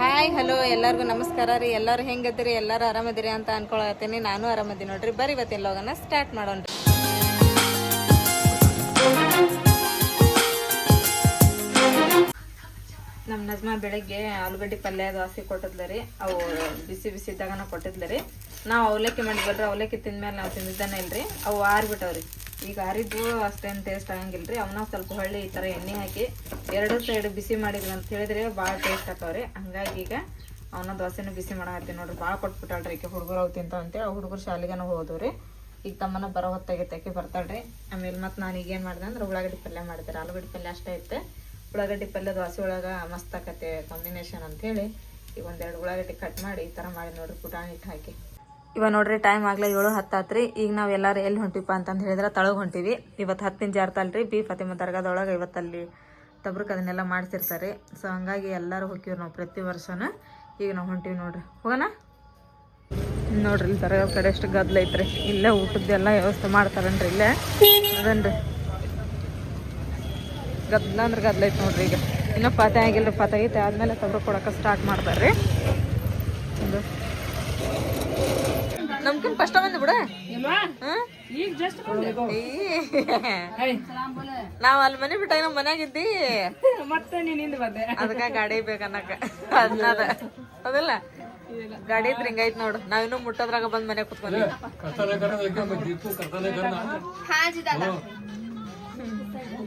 Hi hello ಎಲ್ಲರಿಗೂ ನಮಸ್ಕಾರ ರೀ. ಎಲ್ಲರೂ ಹೆಂಗದಿರಿ ಎಲ್ಲರೂ ಆರಾಮದಿರಿ ಅಂತ ಅನ್ಕೊಳತ್ತೀನಿ. ನಾನು ಆರಾಮದಿ ನೋಡ್ರಿ. ಬರ್ರಿ ಇವತ್ತಿನ ಲೋಗನ ಸ್ಟಾರ್ಟ್ ಮಾಡೋಣ ನಮ್ಮ ನಜ್ಮಾ ಬೆಳಗ್ಗೆ ಆಲೂಗಡ್ಡೆ ಪಲ್ಯ, ದೋಸೆ ಕೊಟ್ಟಿದ್ಲ ರೀ. ಅವು ಬಿಸಿ ಬಿಸಿ ಇದ್ದಾಗನ ಕೊಟ್ಟಿದ್ಲ ರೀ. ನಾವು ಅವಲಕ್ಕಿ ಮಾಡಿ ಬರ್ರಿ ಅವಲಕ್ಕಿ ತಿಂದ್ಮೇಲೆ ನಾವು ತಿಂದಿದ್ದಾನೆ ಇಲ್ರಿ. ಅವು ಆರ್ಬಿಟ್ಟವ್ರಿ. ಈಗ ಆರಿದ್ದು ಅಷ್ಟೇನು ಟೇಸ್ಟ್ ಆಗಂಗಿಲ್ಲ ರೀ ಅವನ್ನ ಸ್ವಲ್ಪ ಹೊಳ್ಳಿ ಈ ಥರ ಎಣ್ಣೆ ಹಾಕಿ ಎರಡು ಸೈಡ್ ಬಿಸಿ ಮಾಡಿದ್ವಿ ಅಂತ ಹೇಳಿದ್ರೆ ಭಾಳ ಟೇಸ್ಟ್ ಆಕವ್ರಿ. ಹಂಗಾಗಿ ಈಗ ಅವನ್ನ ದೋಸೆನೂ ಬಿಸಿ ಮಾಡಾಕತ್ತೀನಿ ನೋಡ್ರಿ. ಭಾಳ ಕೊಟ್ಬಿಟ್ಟಾಳ್ರಿ ಈಗ ಹುಡುಗರು ಅವು ತಿಂತಾವ ಅಂತೇಳಿ ಹುಡುಗರು ಶಾಲೆಗನ ಹೋದವ್ರಿ. ಈಗ ತಮ್ಮನ ಬರೋ ಹೊತ್ತಾಗೈತೆ ಬರ್ತಾಳ್ರಿ. ಆಮೇಲೆ ಮತ್ತು ನಾನು ಈಗ ಏನು ಮಾಡಿದೆ ಅಂದ್ರೆ ಉಳ್ಳಾಗಡ್ಡಿ ಪಲ್ಯ ಮಾಡಿದೆ ಆಲೂಗಡ್ಡೆ ಪಲ್ಯ ಅಷ್ಟೇ ಐತೆ. ಉಳ್ಳಾಗಡ್ಡಿ ಪಲ್ಯ ದೋಸೆ ಒಳಗೆ ಮಸ್ತ್ ಆಕತ್ತೆ ಕಾಂಬಿನೇಷನ್ ಅಂತೇಳಿ ಈಗ ಒಂದೆರಡು ಉಳ್ಳಾಗಡ್ಡಿ ಕಟ್ ಮಾಡಿ ಈ ಥರ ಮಾಡಿ ನೋಡ್ರಿ ಪುಟಾಣಿ ಹಿಟ್ಟು ಹಾಕಿ. ಇವಾಗ ನೋಡ್ರಿ ಟೈಮ್ ಆಗಲೇ ಏಳು ಹತ್ತಾತ್ರಿ ಈಗ ನಾವು ಎಲ್ಲರೂ ಎಲ್ಲಿ ಹೊಂಟಿಪ್ಪ ಅಂತಂದು ಹೇಳಿದ್ರೆ ತಳಗ್ ಹೊಂಟಿವಿ. ಇವತ್ತು ಹತ್ತಿನ ಜಾರ್ತಲ್ರಿ ಬಿ ಫತಿಮ ದರ್ಗಾದೊಳಗೆ ಇವತ್ತಲ್ಲಿ ತಬ್ರಕ್ ಅದನ್ನೆಲ್ಲ ಮಾಡ್ತಿರ್ತಾರೆ ಸೊ ಹಂಗಾಗಿ ಎಲ್ಲರೂ ಹೋಗ್ತೀವಿ ನಾವು ಪ್ರತಿ ವರ್ಷನ. ಈಗ ನಾವು ಹೊಂಟಿವಿ ನೋಡ್ರಿ. ಹೋಗೋಣ? ನೋಡ್ರಿ, ಇಲ್ಲಿ ದರ್ಗಾ ಕಡೆ ಎಷ್ಟು ಗದ್ಲ ಐತ್ರಿ. ಇಲ್ಲೇ ಊಟದ್ದೆಲ್ಲ ವ್ಯವಸ್ಥೆ ಮಾಡ್ತಾರನ್ರಿ ಇಲ್ಲೇ? ಅದನ್ರಿ ಗದ್ಲ ಅಂದ್ರೆ ಗದ್ಲ ಐತೆ ನೋಡ್ರಿ ಈಗ. ಇನ್ನೂ ಪಾತೆ ಆಗಿಲ್ರಿ ಪಾತೆ ಐತೆ. ಆದ್ಮೇಲೆ ತಬ್ರ ಕೊಡಕ್ಕೆ ಸ್ಟಾರ್ಟ್ ಮಾಡ್ತಾರ್ರಿ. ಒಂದು ನಮ್ಕಿನ್ ಫಸ್ಟ್ ಬಂದ್. ಬಿಡ ನಾವ್ ಅಲ್ಲಿ ಮನೆ ಬಿಟ್ಟ ನಮ್ ಮನ್ಯಾಗ ಇದ್ದಿ ಮತ್ತೆ ನೀನಿಂದ ಬಂದೆ. ಅದಕ್ಕ ಗಾಡಿ ಬೇಕನ್ನಕ ಅದನ್ನದ ಅದಲ್ಲ ಗಾಡಿ ಇದ್ರ ಹಿಂಗೈತ್ ನೋಡು. ನಾವಿನ್ನೂ ಮುಟ್ಟೋದ್ರಾಗ ಬಂದ್ ಮನೆ ಕುತ್ಕೊಂಡಿ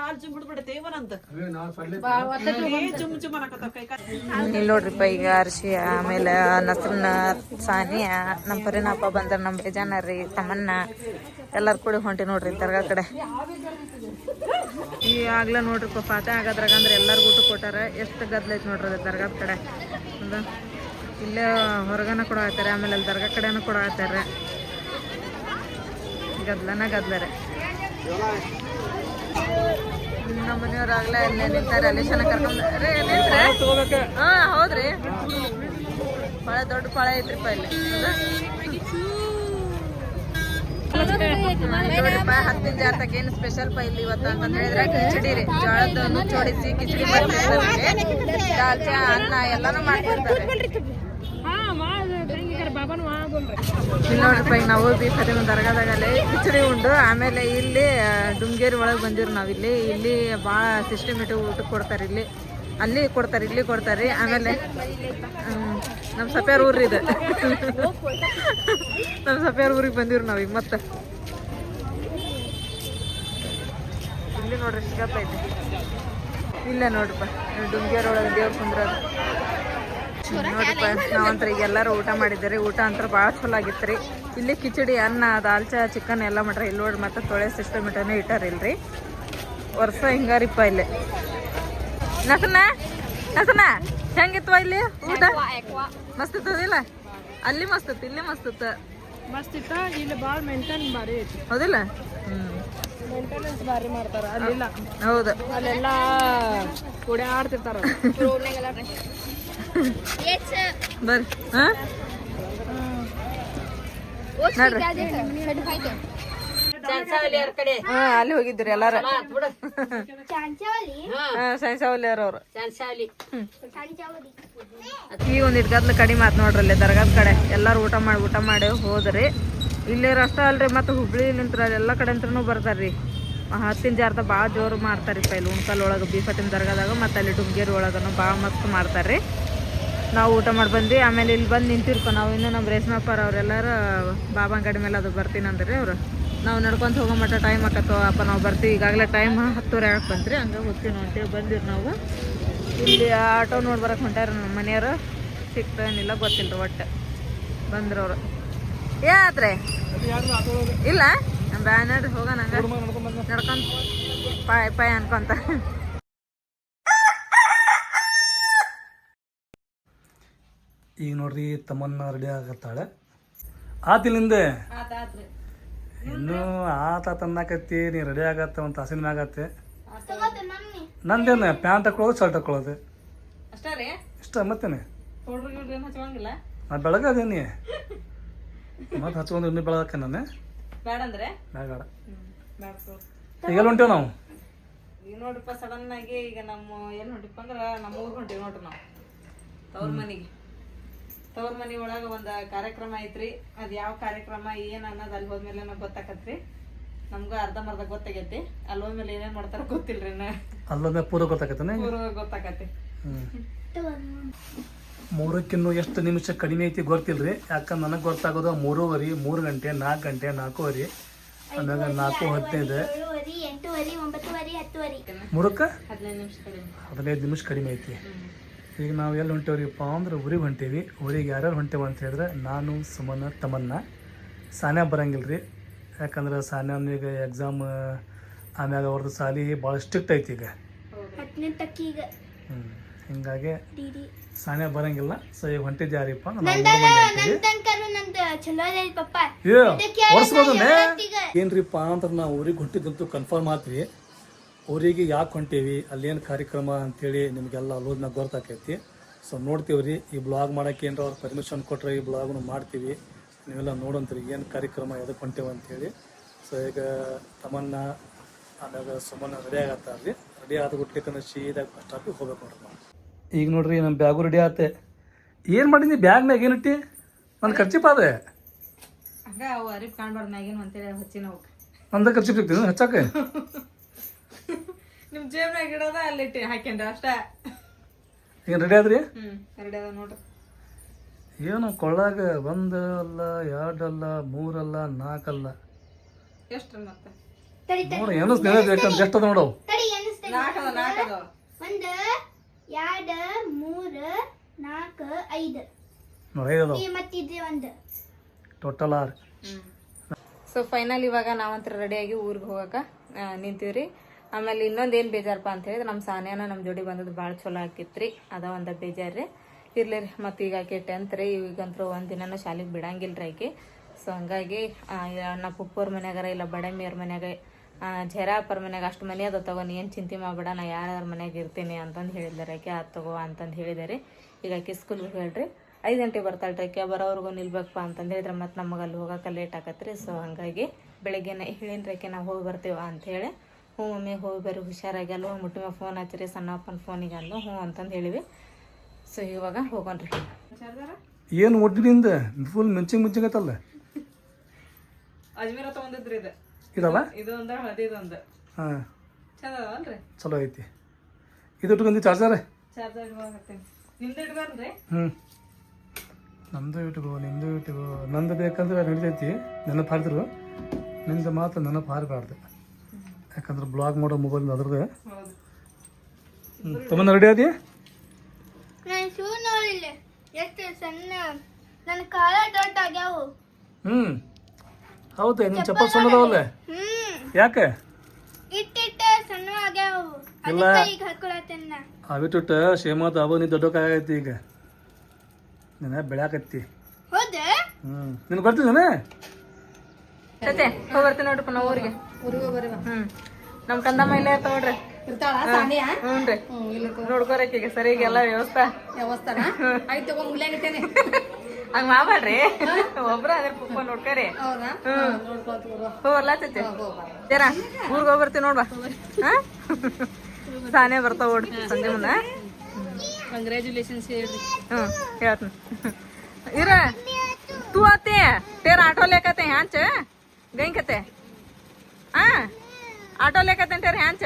ಕಾಲ್ ಜುಂಬಿಡ್ಬಿಡುತ್ತೆ ಜುಮ್ ಜುಮ್ ಅನ್ನಕತ್ತ ನೋಡ್ರಿಪ್ಪ ಈಗ ಅರ್ಶಿ ಆಮೇಲೆ ನಸ್ರನ್ನ ಸಾನಿಯಾ ನಮ್ಮ ಪರಿಣಾಪ ಬಂದ್ರ ನಮ್ಮ ಬೇಜಾನ ರೀ ತಮ್ಮನ್ನ ಎಲ್ಲರೂ ಕೂಡ ಹೊಂಟಿ ನೋಡ್ರಿ ದರ್ಗಾ ಕಡೆ. ಈ ಆಗ್ಲೇ ನೋಡ್ರಿಪ್ಪ ಪಾತೆ ಆಗದ್ರಾಗ ಅಂದ್ರೆ ಎಲ್ಲರಿಗೂ ಊಟ ಕೊಟ್ಟಾರ ಎಷ್ಟು ಗದ್ಲೈತೆ ನೋಡ್ರಿ ದರ್ಗಾದ ಕಡೆ. ಇಲ್ಲೇ ಹೊರಗನ ಕೂಡ ಹಾಕ್ತಾರೆ ಆಮೇಲೆ ಅಲ್ಲಿ ದರ್ಗಾ ಕಡೆನೂ ಕೂಡ ಹಾಕ್ತಾರೆ ಗದ್ಲನ ಗದ್ಲರೆ. ನಮ್ಮ ಮನೆಯವ್ರಾಗ್ಲೇ ಅಲ್ಲೇ ನಿಂತಾರೆ ಚೆನ್ನಾಗಿ ಕರ್ಕೊಂಡ್ ಹಾ ಹೌದ್ರಿ. ಭಾಳ ದೊಡ್ಡ ಪಾಳ ಐತ್ರಿಪ್ಪ ಇಲ್ಲಿ. ನೋಡ್ರಿಪ್ಪ ಹತ್ತಿನ ಜಾತಕ ಏನು ಸ್ಪೆಷಲ್ ಪಾ ಇಲ್ಲಿ ಇವತ್ತು ಅಂತ ಹೇಳಿದ್ರೆ ಕಿಚಡಿ ರೀ. ಜೋಳದ ಜೋಡಿಸಿ ಕಿಚಡಿ ಮಾಡ್ತಿರ್ತಾರೆ ದಾಲ್ಚಾ ಅನ್ನ ಎಲ್ಲಾನು ಮಾಡ್ತಿರ್ತಾರೆ ಹಾ ಮಾಡಿ ಬಾಬಾನು ಮಾ ಬೋಲ್ರಿ ಇಲ್ಲಿ ಈಗ ನಾವು ಬಿ ಫತಿಮ ದರ್ಗಾದಾಗಲ್ಲಿ ಕಿಚಡಿ ಉಂಡು. ಆಮೇಲೆ ಇಲ್ಲಿ ಡುಂಗೇರಿ ಒಳಗೆ ಬಂದಿರು ನಾವಿಲ್ಲಿ ಇಲ್ಲಿ. ಭಾಳ ಸಿಸ್ಟಮೆಟಿಕ್ ಊಟ ಕೊಡ್ತಾರೆ ಇಲ್ಲಿ. ಅಲ್ಲಿ ಕೊಡ್ತಾರೆ, ಇಲ್ಲಿ ಕೊಡ್ತಾರೆ. ಆಮೇಲೆ ನಮ್ಮ ಸಪ್ಯಾರ ಊರ್ರಿ ಇದು. ನಮ್ಮ ಸಪ್ಯಾರ ಊರಿಗೆ ಬಂದಿರು ಈಗ ಮತ್ತೆ. ಇಲ್ಲಿ ನೋಡ್ರಿ ಸಿಗತ್ತೈತೆ ಇಲ್ಲ ನೋಡ್ರಿಪ್ಪ, ಡುಂಗೇರಿ ಒಳಗೆ ದೇವ್ರ ಕುಂದ್ರದು. ನಾವಂತರ ಈಗ ಎಲ್ಲರೂ ಊಟ ಮಾಡಿದ್ದೀರಿ. ಊಟ ಅಂತರ ಭಾಳ ಚಲೋ ಆಗಿತ್ತು ಇಲ್ಲಿ ಕಿಚಡಿ ಅನ್ನ ದಾಲ್ಚಾ ಚಿಕನ್ ಎಲ್ಲ ಮಾಡ್ರಿ ಇಲ್ಲಿ ನೋಡಿ ಮತ್ತೆ ತೊಳೆ ಸಿಸ್ಟಮ್ ಇಟ್ಟನೇ ಇಟ್ಟಾರಿಲ್ರಿ. ವರ್ಷ ಹಿಂಗಾರಿಪ್ಪ ಇಲ್ಲಿ. ನಸನ ನಸನ ಹೆಂಗಿತ್ತು ಇಲ್ಲಿ ಊಟ? ಮಸ್ತ್ ಇತ್ತದಿಲ್ಲ ಅಲ್ಲಿ ಮಸ್ತ್ ಇತ್ತು ಇಲ್ಲಿ ಮಸ್ತ್ ಇತ್ತು. ಮಸ್ತ್ ಇಲ್ಲಿ ಭಾಳ ಮೇಂಟೈನ್ ಭಾರಿ ಐತಿ. ಹೌದಿಲ್ಲ? ಮೇಂಟೆನೆನ್ಸ್ ಭಾರಿ ಮಾಡ್ತಾರ. ಅಲ್ಲಿಲ್ಲ. ಹೌದು. ಅಲ್ಲೆಲ್ಲ ಓಡಾಡ್ತಿರ್ತಾರ ಬರ್ರಿ. ಹಾ? ಅಲ್ಲಿ ಹೋಗಿದ್ರಿ ಎಲ್ಲಾರ. ಸೈನ್ಸಾವಲಿ ಅವ್ರು ಈಗ ಒಂದ್ ಇಟ್ಗದ್ಲ ಕಡಿಮೆ ಆತ್ ನೋಡ್ರಿ ಅಲ್ಲಿ ದರ್ಗಾದ ಕಡೆ. ಎಲ್ಲಾರು ಊಟ ಮಾಡಿ ಊಟ ಮಾಡಿ ಹೋದ್ರಿ. ಇಲ್ಲಿ ಅಷ್ಟ ಅಲ್ರಿ ಮತ್ತೆ ಹುಬ್ಳಿ ನಿಂತ್ರ ಎಲ್ಲಾ ಕಡೆ ಅಂತೂ ಬರ್ತಾರ್ರಿ ಹತ್ತಿನ ಜಾರ್ದ ಭಾಳ ಜೋರು ಮಾಡ್ತಾರ್ರಿ ಪೈಲ್ ಉಣ್ಕಲ್ ಒಳಗೆ ಬೀಫತ್ತಿನ ದರ್ಗಾದಾಗ ಮತ್ತೆ ಅಲ್ಲಿ ಡುಂಗೇರಿ ಒಳಗನು ಭಾಳ ಮಸ್ತ್ ಮಾಡ್ತಾರ್ರಿ ನಾವು ಊಟ ಮಾಡಿ ಬಂದ್ವಿ. ಆಮೇಲೆ ಇಲ್ಲಿ ಬಂದು ನಿಂತಿರ್ಕೋ ನಾವು. ಇನ್ನು ನಮ್ಮ ರೇಷ್ಮಪ್ಪರ ಅವರೆಲ್ಲರೂ ಬಾಬಾ ಅಂಗಡಿ ಮೇಲೆ ಅದು ಬರ್ತೀನಿ ಅಂದ್ರೆ ಅವರು. ನಾವು ನಡ್ಕೊಂತ ಹೋಗೋ ಮಟ್ಟ ಟೈಮ್ ಆಕತ್ತೋ. ಅಪ್ಪ ನಾವು ಬರ್ತೀವಿ. ಈಗಾಗಲೇ ಟೈಮ್ ಹತ್ತುವರೆ ಆಗಕ್ಕೆ ಬಂದ್ರಿ ಹಂಗೆ ಹೋಗ್ತೀವಿ ನಾವು ಅಂತೇಳಿ ಬಂದಿರಿ ನಾವು. ಇಲ್ಲಿ ಆಟೋ ನೋಡಿ ಬರಕ್ಕೆ ಹೊಂಟಾರ ನಮ್ಮ ಮನೆಯವರು. ಸಿಕ್ತೇನಿಲ್ಲ ಗೊತ್ತಿಲ್ಲ ಒಟ್ಟು. ಬಂದ್ರು ಅವರು. ಯಾತ್ರೆ ಇಲ್ಲ? ಬ್ಯಾನರ್ ಹೋಗೋಣ ಹಂಗ. ನಡ್ಕೊಂತ ಪಾಯ್ ಪಾಯ್ ಅನ್ಕೊಂತ. ಈಗ ನೋಡ್ರಿ ತಮ್ಮನ್ನ ರೆಡಿ ಆಗತ್ತಾಳೆ. ಆತಿಲಿಂದ? ಇನ್ನೂ ಆತ ತಂದಾಕತ್ತಿ ನೀ ರೆಡಿ ಆಗತ್ತೆ ಒಂದು ತಾಸಿನ ಆಗತ್ತೆ. ನಂದೇನು ಪ್ಯಾಂಟ್ ಹಾಕೊಳ್ಳೋದು ಶರ್ಟ್ ಹಾಕೊಳ್ಳೋದು. ಅಷ್ಟೇ ರೀ? ಇಷ್ಟ ಮತ್ತೇನೆ? ನಾ ಬೆಳಗ್ಗೆ ಅದೇನಿ ಮತ್ತೆ ಹಚ್ಕೊಂಡು ಇನ್ನೂ ಬೆಳಗಕ್ಕೆ ನಾನೇ? ಬೇಡ ಅಂದ್ರೆ? ಬೇಡ ಬೇಡ ಬೇಡ ತಗೋ. ಈಗೆಲ್ಲ ಹೊಂಟೇವ್ ನಾವು? ಈಗ ನೋಡ್ರಿಪ್ಪ ಸಡನ್ ಆಗಿ ಈಗ ನಮ್ಮ ಏನು ಹೊಂಟಿಪ್ಪ ಅಂದ್ರೆ ನಮ್ಮ ಊರಿಗೆ ಹೊಂಟಿವಿ ನೋಡ್ರಿ ನಾವು. ತವ್ರ ಮನೆಗೆ. ತವ್ರ ಮನಿ ಒಳಗ ಒಂದು ಕಾರ್ಯಕ್ರಮ ಐತ್ರಿ. ಅದು ಯಾವ ಕಾರ್ಯಕ್ರಮ ಏನ್ ಅನ್ನೋದು ಅಲ್ಲಿ ಹೋದ್ಮೇಲೆ ನಮ್ಗೆ ಗೊತ್ತಾಕತ್ರಿ. ನಮ್ಗೂ ಅರ್ಧಂಬರ್ಧ ಗೊತ್ತಾಗೈತಿ. ಅಲ್ಲಿ ಹೋದ್ಮೇಲೆ ಏನೇನ್ ಮಾಡ್ತಾರ ಗೊತ್ತಿಲ್ರಿ ನಾ ಅಲ್ಲೊಮ್ಮೆ ಪೂರ ಗೊತ್ತಾಕತ್ತೇನೆ? ಪೂರ್ವ ಗೊತ್ತಾಕತಿ ಮೂರಕ್ಕಿನ್ನೂ ಎಷ್ಟು ನಿಮಿಷ ಕಡಿಮೆ ಐತಿ ಗೊತ್ತಿಲ್ರಿ. ಯಾಕಂದ್ರೆ ನನಗೆ ಗೊತ್ತಾಗೋದು ಮೂರುವರೆ ಮೂರು ಗಂಟೆ ನಾಲ್ಕು ಗಂಟೆ ನಾಲ್ಕೂವರೆ. ಆಮೇಲೆ ನಾಲ್ಕು ಹದಿನೈದು. ಮೂರಕ್ಕೆ ಹದಿನೈದು ನಿಮಿಷ ಕಡಿಮೆ. ಹದಿನೈದು ನಿಮಿಷ ಕಡಿಮೆ ಐತಿ. ಈಗ ನಾವು ಎಲ್ಲಿ ಹೊಂಟೇವ್ರಿಪ್ಪ ಅಂದ್ರೆ ಊರಿಗೆ ಹೊಂಟೀವಿ. ಊರಿಗೆ ಯಾರ್ಯಾರು ಹೊಂಟೇವ ಅಂತ ಹೇಳಿದ್ರೆ ನಾನು ಸುಮನ ತಮನ್ನ ಸಾನ್ಯ ಬರಂಗಿಲ್ಲ ರೀ ಯಾಕಂದ್ರೆ ಸಾನ್ಯಾನಿಗ ಎಕ್ಸಾಮ್ ಆಮ್ಯಾಗ ಅವ್ರದ್ದು ಸಾಲಿ ಭಾಳ ಸ್ಟ್ರಿಕ್ಟ್ ಐತಿ ಈಗ. ಹ್ಞೂ ಹಿಂಗಾಗಿ ಸಾನ್ಯ ಬರಂಗಿಲ್ಲ. ಸೊ ಈಗ ಹೊಂಟಿದ್ದು ಯಾರಿಪ್ಪ? ಏನ್ರಿಪ್ಪ ಅಂದ್ರೆ ನಾವು ಊರಿಗೆ ಹೊಂಟಿದ್ದಂತೂ ಕನ್ಫರ್ಮ್ ಆತ್ರಿ. ಊರಿಗೆ ಯಾಕೆ ಹೊಂಟೇವಿ ಅಲ್ಲೇನು ಕಾರ್ಯಕ್ರಮ ಅಂತೇಳಿ ನಿಮಗೆಲ್ಲ ಅಲ್ಲೋದ್ನಾಗ ಗೊತ್ತಾಕೈತಿ. ಸೊ ನೋಡ್ತೀವಿ ರೀ ಈ ಬ್ಲಾಗ್ ಮಾಡೋಕ್ಕೆ ಏನಾರ ಅವ್ರು ಪರ್ಮಿಷನ್ ಕೊಟ್ಟರೆ ಈ ಬ್ಲಾಗ್ನು ಮಾಡ್ತೀವಿ. ನೀವೆಲ್ಲ ನೋಡಂತೀರಿ ಏನು ಕಾರ್ಯಕ್ರಮ ಎದಕ್ಕೆ ಹೊಂಟೇವ ಅಂತೇಳಿ. ಸೊ ಈಗ ತಮ್ಮನ್ನ ಆಮ್ಯಾಗ ಸುಮ್ಮನೆ ರೆಡಿ ಆಗತ್ತಾರ್ರಿ. ರೆಡಿ ಆದ ಗುಟ್ಲಿಕ್ಕಂದ್ರೆ ಸೀದಾಗ ಬಸ್ ಸ್ಟಾಪಿಗೆ ಹೋಗ್ಬೇಕು ನೋಡ್ರಿ ನಾವು. ಈಗ ನೋಡ್ರಿ ನಮ್ಮ ಬ್ಯಾಗು ರೆಡಿ ಆತೆ. ಏನು ಬ್ಯಾಗ್ ಬ್ಯಾಗ್ನಾಗ ಏನಿಟ್ಟಿ ನನ್ನ ಖರ್ಚಿಪ್ ಅದೇ ಹಂಗ ಅವು ಅರಿಪ್ ಕಾಣ್ಬಾರ್ದು ಮ್ಯಾಗೇನು ಅಂತೇಳಿ ಹಚ್ಚಿನ ನಂದ ಖರ್ಚು ಸಿಗ್ತೀನಿ ಹಚ್ಚಾಕೆ? ನಿಮ್ಮ ಜೇಬ್ನಾಗ ಇಡೋದ ಅಲ್ಲಿಟ್ಟಿ ಹಾಕ್ಯಂಡ್ರಿ ಅಷ್ಟೇ. ಏನು ರೆಡಿ ಆದ್ರಿ? ಹ್ಮ್ ರೆಡಿ ಅದ ನೋಡ್ರಿ ಏನು ಕೊಳ್ಳಾಗ ಒಂದು ಅಲ್ಲ ಎರಡು ಅಲ್ಲ ಮೂರಲ್ಲ ನಾಲ್ಕಲ್ಲ ಎಷ್ಟು ಮತ್ತೆ? ತಡಿ ತಡಿ. ನೋಡು ಏನು ಸ್ನೇಹ ಬೇಕಂತ ಎಷ್ಟು ಅದ ನೋಡವು ತಡಿ ಒಂದ್ ಎರಡ್ ಮೂರ್ ನಾಲ್ಕು ಐದು. ನೋಡಿ ಐದು ಅದಾವ. ಈ ಮತ್ತಿದೆ ಒಂದು. ಟೋಟಲ್ ಆರು. ಸೊ ಫೈನಲ್ ಇವಾಗ ನಾವಂತರ ರೆಡಿಯಾಗಿ ಊರಿಗೆ ಹೋಗಕ ನಿಂತೀವ್ರಿ. ಆಮೇಲೆ ಇನ್ನೊಂದು ಏನು ಬೇಜಾರಪ್ಪ ಅಂತ ಹೇಳಿದ್ರೆ ನಮ್ಮ ಸಾನ್ಯಾನ ನಮ್ಮ ಜೋಡಿ ಬಂದದ್ದು ಭಾಳ ಚಲೋ ಆಕಿತ್ರಿ ಅದ ಒಂದು ಬೇಜಾರು ರೀ ಇರ್ಲಿ ರೀ, ಮತ್ತು ಈಗ ಆಕೆ ಟೆಂತ್ ರೀ ಈಗಂತೂ ಒಂದು ದಿನನೂ ಶಾಲೆಗೆ ಬಿಡಂಗಿಲ್ಲ ರೀ ಆಕೆ. ಸೊ ಹಂಗಾಗಿ ನಮ್ಮ ಪುಪ್ಪವ್ರ ಮನ್ಯಾಗಾರ ಇಲ್ಲ ಬಡಮಿಯವ್ರ ಮನ್ಯಾಗ ಜರಾಪರ ಮನ್ಯಾಗ ಅಷ್ಟು ಮನೆ ಅದ ತಗೋ ನೀ ಏನು ಚಿಂತೆ ಮಾಡಬೇಡ, ನಾ ಯಾರ್ಯಾರ ಮನೆಯಾಗ ಇರ್ತೀನಿ ಅಂತಂದು ಹೇಳಿದ್ದಾರೆ ಆಕೆ. ಅದು ತಗೋ ಅಂತಂದು ಹೇಳಿದ್ದಾರೆ. ಈಗ ಆಕೆ ಸ್ಕೂಲ್ಗೆ ಹೇಳ್ರಿ, ಐದು ಗಂಟೆ ಬರ್ತಾಳೆ ರೀ ಆಕೆ ಬರೋವ್ರಿಗೂ ನಿಲ್ಬೇಕಪ್ಪ ಅಂತಂದು ಹೇಳಿದ್ರೆ ಮತ್ತು ನಮಗೆ ಅಲ್ಲಿ ಹೋಗೋಕೆ ಲೇಟ್ ಆಗತ್ತೆ ಸೊ ಹಾಗಾಗಿ ಬೆಳಗ್ಗೆನೇ ಹೇಳಿನ ಆಕೆ, ನಾವು ಹೋಗಿ ಬರ್ತೀವ ಅಂಥೇಳಿ ಹ್ಞೂ ಮಮ್ಮಿ ಹೋಗಿ ಬರ್ರಿ ಹುಷಾರಾಗ್ಯಲ್ಲ ಅಲ್ವ? ಮುಟ್ಟಿ ಮ್ಯಾಗ ಫೋನ್ ಹಚ್ಚಿರಿ ಸಣ್ಣಪ್ಪನ ಫೋನಿಗೆ ಅಲ್ವ ಹ್ಞೂ ಅಂತಂದು ಹೇಳಿವಿ. ಸೊ ಇವಾಗ ಹೋಗೋಣ್ರಿ. ಏನು ಒಡ್ಡಿನಿಂದ ಫುಲ್ ಮಿಂಚಿಂಗ್ ಮಿಂಚಿಂಗತ್ತಲ್ಲ ಅಜ್ಮೀರ ತೊಗೊಂಡಿದ್ರಿ ಇದು. ಇದಲ್ಲ? ಇದು ಒಂದು ಹಳದಿದೊಂದು ಹಾಂ. ಚಂದ ರೀ ಚಲೋ ಐತಿ. ಇದು ಇಟ್ಕೊಂಡಿ ಚಾರ್ಜರ್ ಚಾರ್ಜರ್ ನಿಮ್ದು ಇಟ್ಕೊಂಡ್ರಿ ಹ್ಞೂ ನಮ್ಮದು ಇಟ್ಕೋ ನಿಮ್ಮದು ಇಟ್ಕೋ ನಂದು ಬೇಕಂದ್ರೆ ನಡಿತೈತಿ. ನೆನಪು ಹಾರಿದ್ರು ನಿಂದು ಮಾತ್ರ ನೆನಪು ಹಾರಬಾರ್ದು ಯಾಕಂದ್ರೆ ಬ್ಲಾಗ್ ಮಾಡೋ ಮೊಬೈಲ್ ಅದ್ರದ್ದೇ. ಹೌದು ತಮ್ಮನ್ನ ರೆಡಿ ಆದಿ ನಾನು ಶೂ ನೋಡಿಲ್ಲ. ಎಷ್ಟು ಸಣ್ಣ ನನ್ನ ಕಾಲ ದೊಡ್ಡ ಆಗ್ಯಾವು. ಹ್ಞೂ ಹೌದು ನಿನ್ನ ಚಪ್ಪಲ್ ಸಣ್ಣದವಲ್ಲ ಹ್ಮ್. ಯಾಕೆ? ಇಟ್ಟಿಟ್ಟ ಸಣ್ಣ ಆಗ್ಯಾವು. ಇಲ್ಲ. ಈಗ ಹಾಕೊಳತ್ತೇನ ಅವಿಟ್ಟು ಶೇಮತ್ ಅವ ನೀ ದೊಡ್ಡಕ್ಕಾಗೈತಿ ಈಗ. ನಿನ್ನ ಬೆಳ್ಯಾಕತ್ತಿ. ಹ್ಮ್. ಹ್ಞೂ ನಿನಗೆ ಗೊತ್ತಿದ್ದಾನೆ ಸತೆ ಹೋಗಿ ಬರ್ತೀನಿ ನೋಡ್ರಿ ನಾವು ಊರಿಗೆ. ಹ್ಮ್. ನಮ್ ಕಂದಮ್ಮ ಇಲ್ಲೇ ತಗೊಳ್ರಿ ಹ್ಞೂನ್ರಿ ನೋಡ್ಕೋರಕ್ಕೆ ಈಗ ಸರಿಯಾಗಿ ಎಲ್ಲ ವ್ಯವಸ್ಥೆ. ಹಂಗ ಮಾಡ್ಬೇಡ್ರಿ. ಒಬ್ರ ನೋಡ್ಕರಿ. ಹ್ಮ್. ಹೋಗ್ಲಾತೈತಿ ಊರ್ಗ ಹೋಗ್ಬರ್ತೀವಿ ನೋಡ್ವಾ ಸಾನೆ ಬರ್ತಾವ ಸಂಜೆ ಮುನ್ನ ಕಂಗ್ರ್ಯಾಚುಲೇಷನ್ಸ್ ಹೇಳ್ರಿ. ಹ್ಞೂ ಹೇಳ್ತೀನಿ. ಇರ ತೂ ಆತೆ ತೇರ ಆಟೋ ಲೇಕತೆ ಹ್ಯಾಂಚ ಗಂಕತೆ ಆ ಆಟೋ ಲೆಕ್ಕತ್ತಂಟಾರ ಹ್ಯಾಂಚ.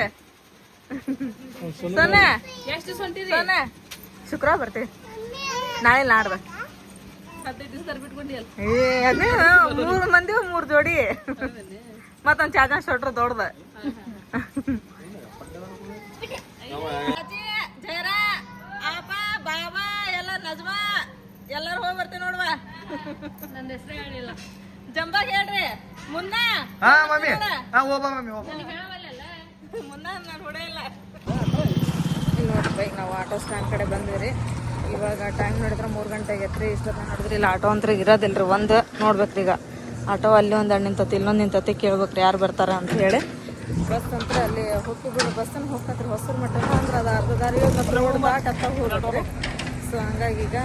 ಸೊನ್ನೆ. ಎಷ್ಟು ಸೊಂಟಿರಿ? ಸೊನ್ನೆ. ಶುಕ್ರವಾರ ಬರ್ತೀವಿ. ನಾಳೆ ನಾಡ್ದ. ಮೂರ್ ಮೂರು ಮಂದಿ ಮೂರು ಜೋಡಿ. ಮತ್ತೊಂದು ಚಾಜ ಶೊಟ್ರ್ ದೊಡ್ಡದ. ಎಲ್ಲಾರು ಆಪ ಬಾಬಾ ಎಲ್ಲ ಎಲ್ಲರೂ ಹೋಗಿ ಬರ್ತೀವಿ ನೋಡ್ವಾ. ನನ್ನ ಹೆಸರು ಹೇಳಿಲ್ಲ. ಜಂಬಾಗ ಹೇಳ್ರಿ. ಹಾ ಮಮ್ಮಿ. ಹಾ ಹೋಗ್ಬಾ ಮಮ್ಮಿ ನೋಡ್ರಿ ನಾವು ಆಟೋ ಸ್ಟ್ಯಾಂಡ್ ಕಡೆ ಬಂದಿರಿ ಇವಾಗ ಟೈಮ್ ನೋಡಿದ್ರೆ ಮೂರು ಗಂಟೆ ಆಗೈತ್ರಿ ಇಷ್ಟೊತ್ತ ನೋಡಿದ್ರಿ ಇಲ್ಲ ಆಟೋ ಅಂತ ಇರೋದಿಲ್ರಿ. ಒಂದು ನೋಡ್ಬೇಕ್ರಿ ಈಗ. ಆಟೋ ಅಲ್ಲಿ ಒಂದು ಎರಡು ನಿಂತತಿ ಇಲ್ಲೊಂದು ನಿಂತತಿ ಕೇಳ್ಬೇಕ್ರಿ ಯಾರು ಬರ್ತಾರ ಅಂತ ಹೇಳಿ. ಬಸ್ ಅಂತ ಅಲ್ಲಿ ಹೋಗಿ ಬಿಡು ಬಸ್ಸನ್ನು ಹೋಗ್ತತ್ರಿ ಹೊಸರು ಮಟ್ಟ ಅಂದ್ರೆ ಅದು ಅರ್ಧ ದಾರಿ ರೋಡ್ ದಾಟ್ ಹತ್ತ ಸೊ ಹಂಗಾಗಿ ಈಗ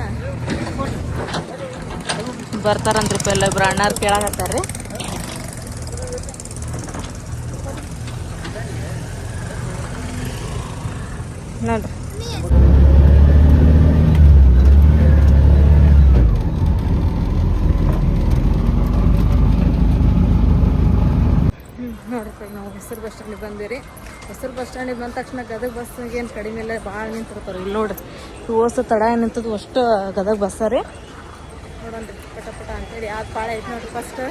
ಬರ್ತಾರಂತ್ರಿ ಪೆಲ್ಲ ಇಬ್ರು ಅಣ್ಣಾರು ಕೇಳಾಕತ್ತಾರ್ರಿ. ನೋಡ್ರಿ. ನೋಡ್ರಿ, ನಾವು ಹೆಸರು ಬಸ್ ಸ್ಟ್ಯಾಂಡಿಗೆ ಬಂದಿರಿ. ಹೆಸರು ಬಸ್ ಸ್ಟ್ಯಾಂಡಿಗೆ ಬಂದ ತಕ್ಷಣ ಗದಗ ಬಸ್ ಏನು ಕಡಿಮೆ ಇಲ್ಲ ಭಾಳ ನಿಂತಿರ್ತಾರೆ ಇಲ್ಲಿ ನೋಡ್ರಿ ಓಸು ತಡ ನಿಂತದ್ದು, ಅಷ್ಟು ಗದಗ ಬಸ್ಸ ರೀ. ನೋಡೋಣ್ರಿ ಪಟ ಪಟ ಅಂತೇಳಿ. ಯಾವ್ದು ಭಾಳ ಐತೆ ನೋಡ್ರಿ ಫಸ್ಟ್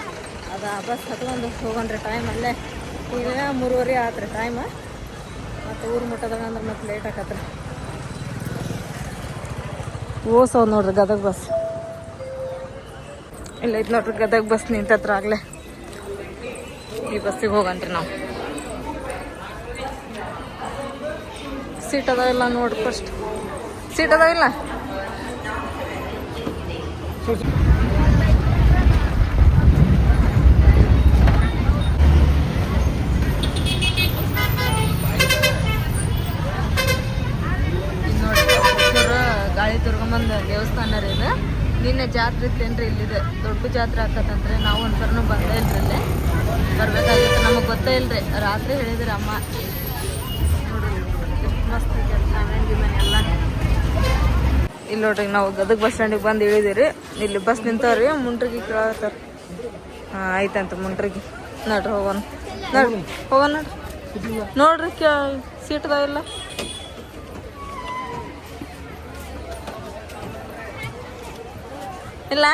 ಅದು ಆ ಬಸ್ ಹತ್ಕೊಂಡು ಹೋಗೋಣ್ರಿ ಟೈಮ್ ಅಲ್ಲೇ. ಈಗ ಮೂರುವರೆ ಆತ್ರಿ ಟೈಮ್ ಮತ್ತು ಊರು ಮುಟ್ಟದಾಗ ಅಂದ್ರೆ ಮತ್ತೆ ಲೇಟ್ ಆಕತ್ರ. ಓಸವ್ ನೋಡ್ರಿ ಗದಗ ಬಸ್ ಇಲ್ಲ ಐತೆ ನೋಡ್ರಿ ಗದಗ ಬಸ್ ನಿಂತತ್ರ ಆಗ್ಲೇ. ಈ ಬಸ್ಸಿಗೆ ಹೋಗನ್ರಿ ನಾವು. ಸೀಟ್ ಅದಾವಿಲ್ಲ ನೋಡ್ರಿ ಫಸ್ಟ್ ಸೀಟ್ ಅದಾವಿಲ್ಲ ಇದ್ ನೋಡ್ರಿ ಹುಡುಗರು ಗಾಳಿ ದುರ್ಗಮ್ಮನ ದೇವಸ್ಥಾನ ರೀ ಇದು ನಿನ್ನೆ ಜಾತ್ರೆ ಇತ್ತೇನ್ರಿ ಇಲ್ಲಿದೆ. ದೊಡ್ಡ ಜಾತ್ರೆ ಆಕತ್ತಂದ್ರೆ ನಾವು ಒಂದ್ಸರನು ಬಂದೇ ಇಲ್ರಿ ಇಲ್ಲಿ ಬರ್ಬೇಕಾಗಿತ್ತು. ನಮಗೆ ಗೊತ್ತೇ ಇಲ್ರಿ. ರಾತ್ರಿ ಹೇಳಿದ್ರಿ ಅಮ್ಮ. ಮಸ್ತ್ ಎಲ್ಲ ಇಲ್ಲಿ ನೋಡ್ರಿ, ನಾವು ಗದಗ ಬಸ್ ಸ್ಟ್ಯಾಂಡಿಗೆ ಬಂದು ಇಳಿದಿರಿ. ಇಲ್ಲಿ ಬಸ್ ನಿಂತವ್ರಿ. ಮುಂಡ್ರಿಗೆ ಕೇಳತ್ತಾರ ಹಾಂ, ಆಯ್ತಂತ ಮುಂಡ್ರಿಗೆ. ನೋಡ್ರಿ ಹೋಗೋಣ. ನೋಡ್ರಿ. ಹೋಗೋಣ ನೋಡ್ರಿ. ನೋಡ್ರಿ ಸೀಟ್ ಇಲ್ಲ?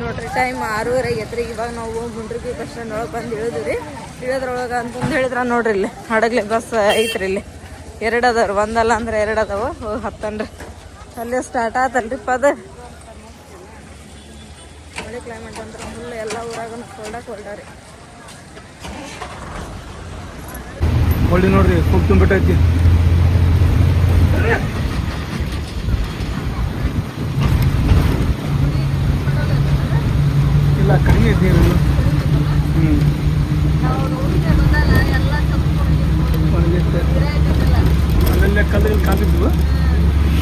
ನೋಡ್ರಿ ಟೈಮ್ ಆರೂವರೆ ಆಗೈತ್ರಿ. ಇವಾಗ ನಾವು ಮುಂಡ್ರಿಗೆ ಬಸ್ ಸ್ಟ್ಯಾಂಡ್ ಒಳಗೆ ಬಂದು ಇಳಿದ್ರಿ ಇಳಿದ್ರೊಳಗೆ ಅಂತಂದು ಹೇಳಿದ್ರ ನೋಡ್ರಿ ಇಲ್ಲಿ. ಹಡಗ್ಲಿ ಬಸ್ ಐತ್ರಿ ಇಲ್ಲಿ. ಎರಡು ಅದಾವ್ರಿ ಒಂದಲ್ಲ ಅಂದ್ರೆ ಎರಡು ಅದಾವ. ಹೋಗಿ ಹತ್ತನ್ರಿ. ಅಲ್ಲೇ ಸ್ಟಾರ್ಟ್ ಆತಲ್ರಿ ಪದ. ಮಳೆ ಕ್ಲೈಮೇಟ್ ಅಂದ್ರೆ ಫುಲ್ ಎಲ್ಲ ಊರಾಗ ಕೊಲ್ಡಾಕ್ ರೀ ಹೊಳ್ಳಿ ನೋಡ್ರಿ ತುಂಬಿಟ್ಟೈತಿ. ಇಲ್ಲ ಕಡಿಮೆ ಐತಿ ನೀರು ಹ್ಞೂ ಅಲ್ಲೆಲ್ಲ ಕಲ್ಲಲ್ಲಿ ಕಾಣಿದ್ವು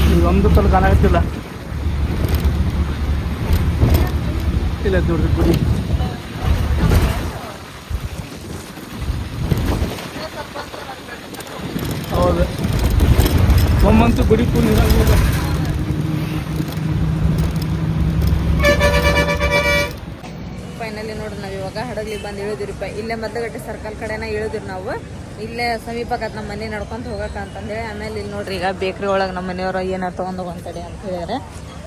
ಈಗ ಒಂದು ಕಲ್ಲು ಕಾಣಾಗತ್ತಿಲ್ಲ ಇಲ್ಲ ನೋಡ್ರಿ ಗುಡಿ ಹೌದು. ಒಮ್ಮಂತೂ ಗುಡಿ ಪೂ ನಾವು ಬಂದು ಇಳಿದಿರಿಪ್ಪ ಇಲ್ಲೇ ಮದ್ದಗಟ್ಟೆ ಸರ್ಕಲ್ ಕಡೆನ ಇಳಿದಿರಿ ನಾವು. ಇಲ್ಲೇ ಸಮೀಪಕ್ಕೆ ನಮ್ಮ ಮನೆ ನಡ್ಕೊಂತ ಹೋಗಕ್ಕ ಅಂತಂದೇಳಿ, ಆಮೇಲೆ ಇಲ್ಲಿ ನೋಡ್ರಿ ಈಗ ಬೇಕ್ರಿ ಒಳಗೆ ನಮ್ಮ ಮನೆಯವರು ಏನಾರು ತೊಗೊಂಡು ಹೋಗಂತಡಿ ಅಂತ ಹೇಳಿದಾರೆ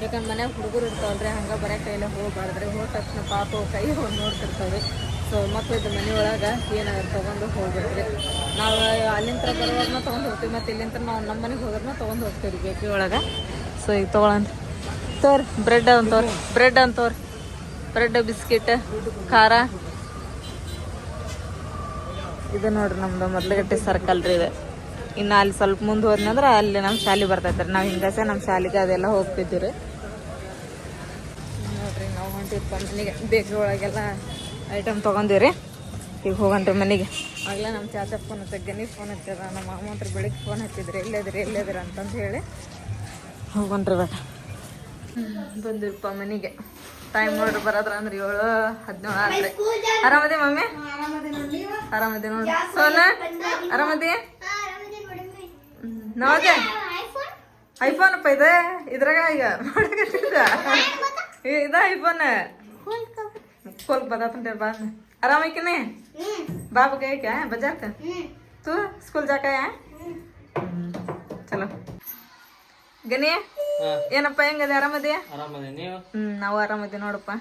ಯಾಕಂದ್ರೆ ಮನ್ಯಾಗ ಹುಡುಗರು ಇರ್ತಾವಲ್ರಿ, ಹಂಗೆ ಬರೋ ಕೈಲೇ ಹೋಗ್ಬಾರ್ದ್ರಿ. ಹೋದ ತಕ್ಷಣ ಪಾಪ ಕೈ ಹೋಗಿ ನೋಡ್ತಿರ್ತಾವೆ ಸೊ ಮಕ್ಳಿದ್ದು ಮನೆಯೊಳಗೆ ಏನಾದ್ರು ತೊಗೊಂಡು ಹೋಗ್ಬೇಕ್ರಿ. ನಾವು ಅಲ್ಲಿಂದ ಬರೋದನ್ನ ತೊಗೊಂಡು ಹೋಗ್ತೀವಿ, ಮತ್ತು ಇಲ್ಲಿಂದ ನಾವು ನಮ್ಮ ಮನೆಗೆ ಹೋಗೋದನ್ನ ತೊಗೊಂಡು ಹೋಗ್ತೀವಿ ರೀ ಬೇಕ್ರಿ ಒಳಗೆ. ಸೊ ಈಗ ತೊಗೊಳಂತ ತೋರಿ, ಬ್ರೆಡ್ ಅಂತವ್ರಿ ಬ್ರೆಡ್ ಅಂತವ್ರಿ ಬ್ರೆಡ್, ಬಿಸ್ಕಿಟ್, ಖಾರ. ಇದು ನೋಡ್ರಿ ನಮ್ದು ಮೊದ್ಲಗಟ್ಟೆ ಸರ್ಕಲ್ ರೀ ಇದು. ಇನ್ನು ಅಲ್ಲಿ ಸ್ವಲ್ಪ ಮುಂದೆ ಹೋದ್ನಂದ್ರೆ ಅಲ್ಲಿ ನಮ್ಮ ಶಾಲೆ ಬರ್ತೈತೆ ರೀ ನಾವು ಹಿಂಗಸೆ ನಮ್ಮ ಶಾಲೆಗೆ ಅದೆಲ್ಲ ಹೋಗ್ತಿದ್ವಿ ರೀ. ನೋಡ್ರಿ ನಾವು ಹೊಂಟಿರ್ಪ ಮನೆಗೆ ಬೇಕ್ರಿ ಒಳಗೆಲ್ಲ ಐಟಮ್ ತೊಗೊಂಡಿವ್ರಿ. ಈಗ ಹೋಗನ್ರಿ ಮನೆಗೆ. ಆಗಲೇ ನಮ್ಮ ಚಾಚ ಫೋನ್ ಹಚ್ಚಿ ಫೋನ್ ಹಚ್ಚದ, ನಮ್ಮ ಮಾಮ ಹತ್ರ ಬೆಳಿಗ್ಗೆ ಫೋನ್ ಹಚ್ಚಿದ್ರಿ, ಎಲ್ಲೇದ್ರಿ ಎಲ್ಲೇದ್ರಿ ಅಂತಂದು ಹೇಳಿ ಹೋಗನ್ರಿ ಬೇಡ ಬಂದಿರಪ್ಪ ಮನೆಗೆ. ಟೈಮ್ ನೋಡ್ರಿ ಬರೋದ್ರ ಅಂದ್ರೆ ಏಳು ಹದಿನೇಳು ಆದ್ರೆ ಆರಾಮದೆ ಮಮ್ಮಿ? ಆರಾಮದಿ ನೋಡಿ. ಸೋನ? ಆರಾಮದಿ? ನೋದೆ ಐಫೋನ್ ಅಪ್ಪ ಇದೆ. ಇದ್ರಾಗ ಈಗ ನೋಡಿ ಇದ ಐಫೋನ್ ಕೋಲ್ ಬದಾತಂಟೆ ಬಾ ಆರಾಮಕಿನಿ ಬಾಬು ಕೈಕ ಬಜಾರ್ಕ ತೂ ಸ್ಕೂಲ್ ಜಾಕಾಯ ಗನಿ ಏನಪ್ಪ ಹೆಂಗದೆ ಆರಾಮದಿ? ಹ್ಮ್ ನಾವು ಆರಾಮದಿ ನೋಡಪ್ಪ.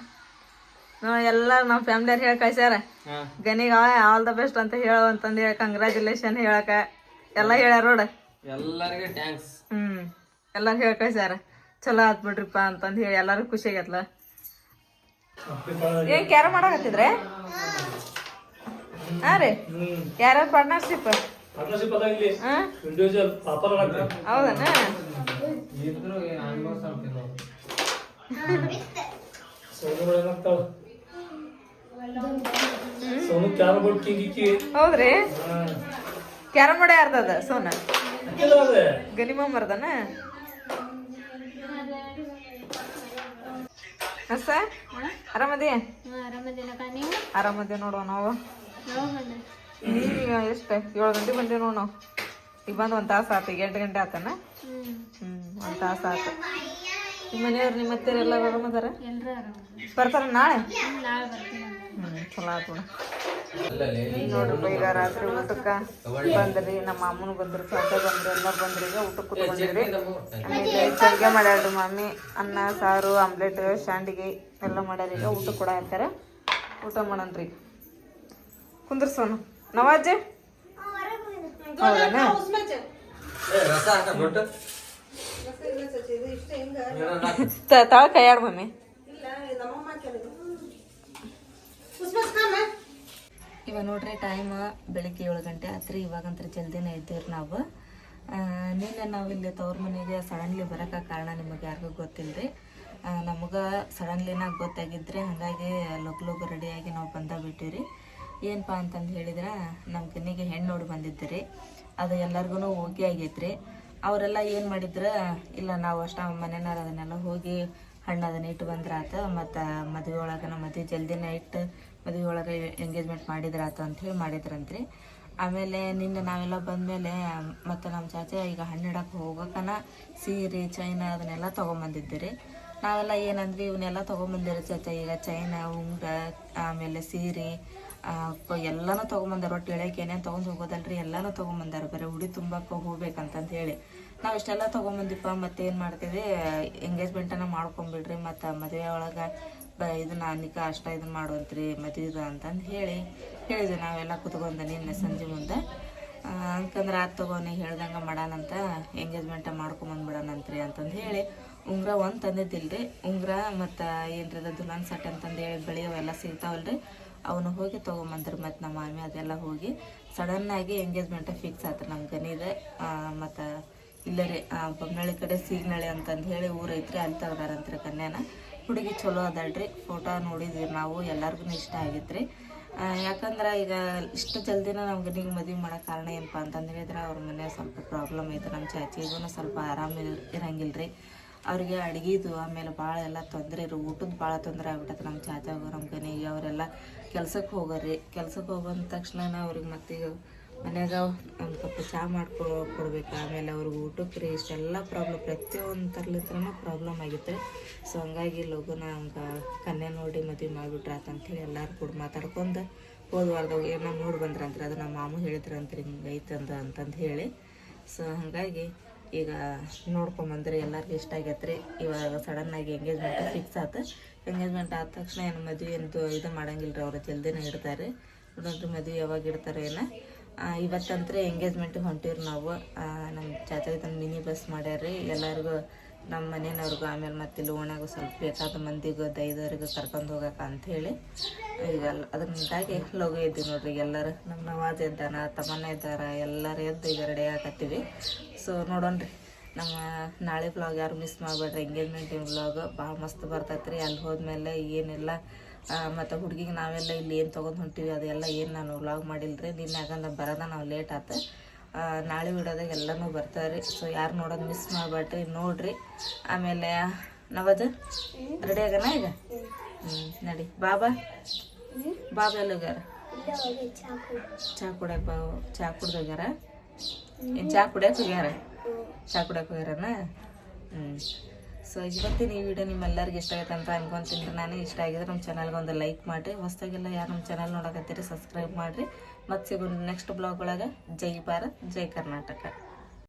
ಎಲ್ಲಾರು ಎಲ್ಲ ನಮ್ಮ ಫ್ಯಾಮಿಲಿಯವ್ರು ಹೇಳಿ ಕಳ್ಸ್ಯಾರ. ಗನಿಗ ಆಲ್ ದ ಬೆಸ್ಟ್ ಅಂತ ಹೇಳು ಅಂತಂದು ಹೇಳಿ ಕಂಗ್ರ್ಯಾಚುಲೇಷನ್ ಹೇಳಕ. ಎಲ್ಲ ಹೇಳ್ಯಾರ ನೋಡ. ಎಲ್ಲರಿಗೆ ಥ್ಯಾಂಕ್ಸ್ ಹ್ಮ್ ಎಲ್ಲ ಹೇಳಿ ಕಳ್ಸ್ಯಾರ. ಚಲೋ ಆತ್ ಬಿಡ್ರಿಪ್ಪ ಅಂತಂದು ಹೇಳಿ ಎಲ್ಲಾರು ಖುಷಿ ಆಗೈತ್ಲ. ಏನ್ ಕ್ಯಾರ ಮಾಡಕತ್ತಿದ್ರೆ? ಹಾ ರೀ. ಯಾರ್ಯಾರು ಪಾರ್ಟ್ನರ್ಶಿಪ್ ಪಾರ್ಟ್ನರ್ಶಿಪ್ ಅದ ಇಲ್ಲಿ. ಇಂಡಿವಿಜುವಲ್ ಪಾಪರ್ ಹೌದನ? ಇದ್ರು ಆಗ್ತಿಲ್ಲ ಸೋನು ಏನಾಗ್ತಾವ? ಸೋನು ಕ್ಯಾರ ಬೋರ್ಡ್ ಕಿಂಗ್ ಇಕ್ಕಿ ಹೌದ್ರಿ? ಕ್ಯಾರಂ ಬೋರ್ಡ್ ಯಾರ್ದದ ಸೋನ? ಹಾಕಿಲ್ಲ ಅದೇ. ಗನಿಮ ಮರ್ದನ ಹಸ ಆರಾಮದಿ? ನೀವು? ಆರಾಮದಿ ನೋಡುವ ನಾವು. ಈಗ ಎಷ್ಟು? ಏಳು ಗಂಟೆ ಬಂದೇವಿ ನೋಡಿ ನಾವು. ಈಗ ಬಂದು ಒಂದು ತಾಸು ಆತು ಈಗ ಎಂಟು ಗಂಟೆ ಆತನ? ಹ್ಮ್ ಹ್ಞೂ ಒಂದು ತಾಸು ಆತು. ನಿಮ್ಮ ಮನೆಯವ್ರು ನಿಮ್ಮ ಅತ್ತೆಯರು ಎಲ್ಲ ಆರಾಮದಾರ ಬರ್ತಾರ ನಾಳೆ? ನಾಳೆ ಬರ್ತೀನಿ ಹ್ಞೂ ಚಲೋ ಆತು ನೋಡ್ರಪ್ಪ ಈಗ ರಾತ್ರಿ ಊಟಕ್ಕೆ ಬಂದ್ರಿ ನಮ್ಮ ಅಮ್ಮನ ಬಂದ್ರು ಸಾಕ ಬಂದ್ರು ಎಲ್ಲರೂ ಬಂದ್ರಿ ಈಗ ಊಟಕ್ಕೆ ಕುತ್ಕೊಂಡಿರಿ ಆಮೇಲೆ ಚಂಗೆ ಮಾಡ್ಯಾಳ್ರಿ ಮಮ್ಮಿ ಅನ್ನ ಸಾರು ಆಮ್ಲೆಟ್ ಶಾಂಡಿಗೆ ಎಲ್ಲ ಮಾಡ್ಯಾರ ಈಗ ಊಟ ಕೂಡ ಇರ್ತಾರೆ ಊಟ ಮಾಡನ್ರಿ. ಕುಂದ್ರಸೋನು ನವಾಜ್? ಹೌದಾ ತಳ ಕೈಯಾಡ ಮಮ್ಮಿ? ಇವಾಗ ನೋಡ್ರಿ ಟೈಮ್ ಬೆಳಿಗ್ಗೆ ಏಳು ಗಂಟೆ ಆತ್ರಿ ಇವಾಗಂತ್ರ ಜಲ್ದಿನೇ ಇದ್ದೀವಿ ನಾವು. ನಿನ್ನೆ ನಾವು ಇಲ್ಲಿ ತವ್ರ ಮನೆಗೆ ಸಡನ್ಲಿ ಬರೋಕೆ ಕಾರಣ ನಿಮಗೆ ಯಾರಿಗೂ ಗೊತ್ತಿಲ್ಲರಿ ನಮಗೆ ಸಡನ್ಲಿನಾಗ ಗೊತ್ತಾಗಿದ್ರೆ ಹಾಗಾಗಿ ಲಗು ಲಗು ರೆಡಿಯಾಗಿ ನಾವು ಬಂದ ಬಿಟ್ಟಿವ್ರಿ. ಏನಪ್ಪ ಅಂತಂದು ಹೇಳಿದ್ರೆ ನಮ್ಮ ಕಣ್ಣಿಗೆ ಹೆಣ್ಣು ನೋಡಿ ಬಂದಿದ್ರಿ ಅದು ಎಲ್ಲರಿಗೂ ಓಕೆ ಆಗೈತ್ರಿ. ಅವರೆಲ್ಲ ಏನು ಮಾಡಿದ್ರೆ, ಇಲ್ಲ ನಾವು ಅಷ್ಟ ಮನೆನಾರ ಅದನ್ನೆಲ್ಲ ಹೋಗಿ ಹಣ್ಣು ಅದನ್ನ ಇಟ್ಟು ಬಂದ್ರಾತ, ಮತ್ತು ಮದುವೆ ಒಳಗೆ ಮದುವೆ ಜಲ್ದಿನ ಇಟ್ಟು ಮದುವೆ ಒಳಗೆ ಎಂಗೇಜ್ಮೆಂಟ್ ಮಾಡಿದ್ರಾತ ಅಂಥೇಳಿ ಮಾಡಿದ್ರಂತ್ರಿ. ಆಮೇಲೆ ನಿನ್ನೆ ನಾವೆಲ್ಲ ಬಂದಮೇಲೆ, ಮತ್ತು ನಮ್ಮ ಚಾಚೆ ಈಗ ಹಣ್ಣು ಇಡಕ್ಕೆ ಹೋಗೋಕನ ಸೀರೆ, ಚೈನ ಅದನ್ನೆಲ್ಲ ತೊಗೊಂಬಂದಿದ್ದೀರಿ ನಾವೆಲ್ಲ ಏನಂದ್ವಿ ಇವನ್ನೆಲ್ಲ ತೊಗೊಂಬಂದಿರೋ ಚಾಚೆ, ಈಗ ಚೈನ ಉಂಗ್ರ ಆಮೇಲೆ ಸೀರೆ ಎಲ್ಲಾನು ತೊಗೊಂಬಂದಾರ ಒಟ್ಟು ಎಳೆಗೆ ಏನೇನು ತೊಗೊಂಡು ಹೋಗೋದಲ್ರಿ ಎಲ್ಲಾನು ತೊಗೊಂಬಂದಾರ. ಬರೀ ಉಡಿ ತುಂಬಕ್ಕೆ ಹೋಗ್ಬೇಕಂತಂತ ಹೇಳಿ. ನಾವು ಇಷ್ಟೆಲ್ಲ ತೊಗೊಂಬಂದಿಪ್ಪ ಮತ್ತೆ ಏನು ಮಾಡ್ತೀವಿ? ಎಂಗೇಜ್ಮೆಂಟನ್ನು ಮಾಡ್ಕೊಂಬಿಡ್ರಿ ಮತ್ತು ಮದುವೆ ಒಳಗೆ ಬ ಇದನ್ನ ಅನಿಕ ಅಷ್ಟ ಇದನ್ನ ಮಾಡುವಂತ್ರಿ ಮದುವೆದು ಅಂತಂದು ಹೇಳಿ ಹೇಳಿದ್ವಿ. ನಾವೆಲ್ಲ ಕುತ್ಕೊಂಡ ನಿನ್ನೆ ಸಂಜೆ ಮುಂದೆ. ಆ, ಆತು ಆತ್ ತಗೋನಿ ಹೇಳ್ದಂಗೆ ಮಾಡೋಣಂತ ಎಂಗೇಜ್ಮೆಂಟ ಮಾಡ್ಕೊಂಬಂದ್ಬಿಡೋಣಂತ್ರಿ ಅಂತಂದು ಹೇಳಿ. ಉಂಗ್ರ ಒಂದು ತಂದಿದ್ದಿಲ್ರಿ. ಉಂಗ್ರ ಮತ್ತು ಏನ್ರದ ದುಲಾನ್ ಸಟ್ ಅಂತಂದು ಹೇಳಿ ಬೆಳೆಯೋವೆಲ್ಲ ಸಿಗ್ತಾವಲ್ರಿ. ಅವನು ಹೋಗಿ ತೊಗೊಂಬಂದ್ರು ಮತ್ತು ನಮ್ಮ ಮಾಮಿ ಅದೆಲ್ಲ ಹೋಗಿ ಸಡನ್ನಾಗಿ ಎಂಗೇಜ್ಮೆಂಟ್ ಫಿಕ್ಸ್ ಆಯ್ತು ನಮ್ಮ ಗನಿದೆ. ಮತ್ತು ಇಲ್ಲೇ ರೀ ಬೊಮ್ಮನಳ್ಳಿ ಕಡೆ ಸೀಗ್ನಳ್ಳಿ ಅಂತಂದು ಹೇಳಿ ಊರೈತ್ರಿ ಅಲ್ಲಿ ತೆಗ್ದಾರಂತ್ರಿ ಕನ್ಯಾನ. ಹುಡುಗಿ ಚಲೋ ಅದಳ್ರಿ ಫೋಟೋ ನೋಡಿದ್ವಿ ನಾವು ಎಲ್ಲರಿಗೂ ಇಷ್ಟ ಆಗಿತ್ರಿ. ಯಾಕಂದ್ರೆ ಈಗ ಇಷ್ಟು ಜಲ್ದಿನ ನಮ್ಮ ಗನಿಗೆ ಮದುವೆ ಮಾಡೋ ಕಾರಣ ಏನಪ್ಪ ಅಂತಂದು ಹೇಳಿದ್ರೆ ಅವ್ರ ಮನೆ ಸ್ವಲ್ಪ ಪ್ರಾಬ್ಲಮ್ ಐತೆ ನಮ್ಮ ಚಾಚಿಗೂ ಸ್ವಲ್ಪ ಆರಾಮ ಇರಂಗಿಲ್ಲ ರೀ ಅವ್ರಿಗೆ ಅಡುಗೆದು, ಆಮೇಲೆ ಭಾಳ ಎಲ್ಲ ತೊಂದರೆ ಇರು, ಊಟದ ಭಾಳ ತೊಂದರೆ ಆಗ್ಬಿಟ್ಟೈತೆ ನಮ್ಮ ಚಾಚಾಗ ನಮ್ಮ ಗನಿಗೆ, ಅವರೆಲ್ಲ ಕೆಲ್ಸಕ್ಕೆ ಹೋಗೋರಿ. ಕೆಲ್ಸಕ್ಕೆ ಹೋಗಂದ ತಕ್ಷಣ ಅವ್ರಿಗೆ ಮತ್ತೆ ಮನೆಯಾಗ ಒಂದು ಕಪ್ ಚಹಾ ಮಾಡ್ಕೊ ಕೊಡ್ಬೇಕು. ಆಮೇಲೆ ಅವ್ರಿಗೆ ಊಟಕ್ಕೆ ರೀ ಇಷ್ಟೆಲ್ಲ ಪ್ರಾಬ್ಲಮ್ ಪ್ರತಿಯೊಂದು ತರ್ಲಿತ್ರನೂ ಪ್ರಾಬ್ಲಮ್ ಆಗಿತ್ತು. ಸೊ ಹಂಗಾಗಿ ಲಘುನ ಹಂಗೆ ಕನ್ಯಾ ನೋಡಿ ಮದುವೆ ಮಾಡಿಬಿಟ್ರೆ ಆತಂತೇಳಿ ಎಲ್ಲರೂ ಕೂಡ ಮಾತಾಡ್ಕೊಂಡು ಹೋದ ವಾರದಾಗ ಏನೋ ನೋಡಿ ಬಂದ್ರಂತ್ರಿ. ಅದು ನಮ್ಮ ಮಾಮು ಹೇಳಿದ್ರಂತ್ರಿ ಹಿಂಗೆ ಐತಂದ ಅಂತಂದು ಹೇಳಿ. ಸೊ ಹಾಗಾಗಿ ಈಗ ನೋಡ್ಕೊಂಬಂದ್ರಿ ಎಲ್ಲರಿಗೂ ಇಷ್ಟ ಆಗೈತ್ರಿ ಇವಾಗ ಸಡನ್ನಾಗಿ ಎಂಗೇಜ್ಮೆಂಟ್ ಫಿಕ್ಸ್ ಆಯ್ತು ಎಂಗೇಜ್ಮೆಂಟ್ ಆದ ತಕ್ಷಣ ಏನು ಮದುವೆ ಅಂತೂ ಇದು ಮಾಡಂಗಿಲ್ಲ ರೀ ಅವರು, ಜಲ್ದಿನೇ ಇಡ್ತಾರೆ. ನೋಡ್ರಿ ಮದುವೆ ಯಾವಾಗ ಇಡ್ತಾರೆ ಏನು. ಇವತ್ತಂತ್ರ ಎಂಗೇಜ್ಮೆಂಟಿಗೆ ಹೊಂಟಿವ್ರಿ ನಾವು. ನಮ್ಮ ಚಾಚಾಗಿ ತಂದು ಮಿನಿ ಬಸ್ ಮಾಡ್ಯಾರ್ರಿ ಎಲ್ಲರಿಗೂ ನಮ್ಮ ಮನೆಯವ್ರಿಗೂ ಆಮೇಲೆ ಮತ್ತೆ ಇಲ್ಲಿ ಓಣಾಗ ಸ್ವಲ್ಪ ಬೇಕಾದ ಮಂದಿಗೆ ದೈದವ್ರಿಗೂ ಕರ್ಕೊಂಡು ಹೋಗಕ್ಕೆ ಅಂಥೇಳಿ ಈಗೆಲ್ಲ ಅದರಿಂದಾಗಿ ಲಗು ಇದ್ದೀವಿ ನೋಡ್ರಿ ಎಲ್ಲರೂ. ನಮ್ಮ ನವಾಜ್ ಇದ್ದಾನ ತಮ್ಮನ ಇದ್ದಾರ, ಎಲ್ಲರೂ ಎದ್ದು ಈಗ ರೆಡಿ ಆಗತ್ತೀವಿ ಸೊ ನೋಡೋಣ್ರಿ, ನಮ್ಮ ನಾಳೆ ಬ್ಲಾಗ್ ಯಾರು ಮಿಸ್ ಮಾಡಬೇಡ್ರಿ ಎಂಗೇಜ್ಮೆಂಟ್ ಬ್ಲಾಗ್ ಭಾಳ ಮಸ್ತ್ ಬರ್ತೈತೆ ರೀ ಅಲ್ಲಿ ಹೋದ್ಮೇಲೆ ಏನೆಲ್ಲ ಮತ್ತು ಹುಡುಗಿಗೆ ನಾವೆಲ್ಲ ಇಲ್ಲಿ ಏನು ತೊಗೊಂಡು ಹೊಂಟೀವಿ, ಅದೆಲ್ಲ ಏನು ನಾನು ವ್ಲಾಗ್ ರೀ ನಿನ್ನೆ ಯಾಕಂದ್ರೆ ಬರೋದ ನಾವು ಲೇಟ್ ಆತು. ನಾಳೆ ವಿಡಿಯೋದಾಗ ಎಲ್ಲನೂ ಬರ್ತಾರೆ. ಸೊ ಯಾರು ನೋಡೋದು ಮಿಸ್ ಮಾಡಬೇಡ್ರಿ ನೋಡ್ರಿ. ಆಮೇಲೆ, ನಾವದು? ರೆಡಿ ಆಗಣ ಈಗ? ಹ್ಞೂ ನಡಿ. ಬಾಬಾ? ಬಾಬಾ ಎಲ್ಲೋಗ್ಯಾರ ಚಾ ಕುಡಿಯಕ್ಕೆ ಬಾ, ಚಾ ಕುಡ್ದೋಗ್ಯಾರ ಏನು ಚಾ ಕುಡಿಯಕ್ಕೆ ಹೋಗ್ಯಾರ? ಚಾ ಕುಡಿಯಕ್ಕೆ ಹೋಗ್ಯಾರನ? ಹ್ಞೂ ಸೊ ಇವತ್ತಿನ ಈ ವಿಡಿಯೋ ನಿಮ್ಮೆಲ್ಲರಿಗೂ ಇಷ್ಟ ಆಗುತ್ತೆ ಅಂತ ಅನ್ಕೊಂತೀನಿ. ನಾನು ಇಷ್ಟ ಆಗಿದ್ರೆ ನಮ್ಮ ಚಾನಲ್ಗೆ ಒಂದು ಲೈಕ್ ಮಾಡಿರಿ. ಹೊಸ್ದಾಗೆಲ್ಲ ಯಾರು ನಮ್ಮ ಚಾನಲ್ ನೋಡಕತ್ತೀರಿ ಸಬ್ಸ್ಕ್ರೈಬ್ ಮಾಡಿರಿ. ಮತ್ತೆ ಸಿಗೋಣ ನೆಕ್ಸ್ಟ್ ಬ್ಲಾಗ್ ಒಳಗೆ. ಜೈ ಭಾರತ್ ಜೈ ಕರ್ನಾಟಕ.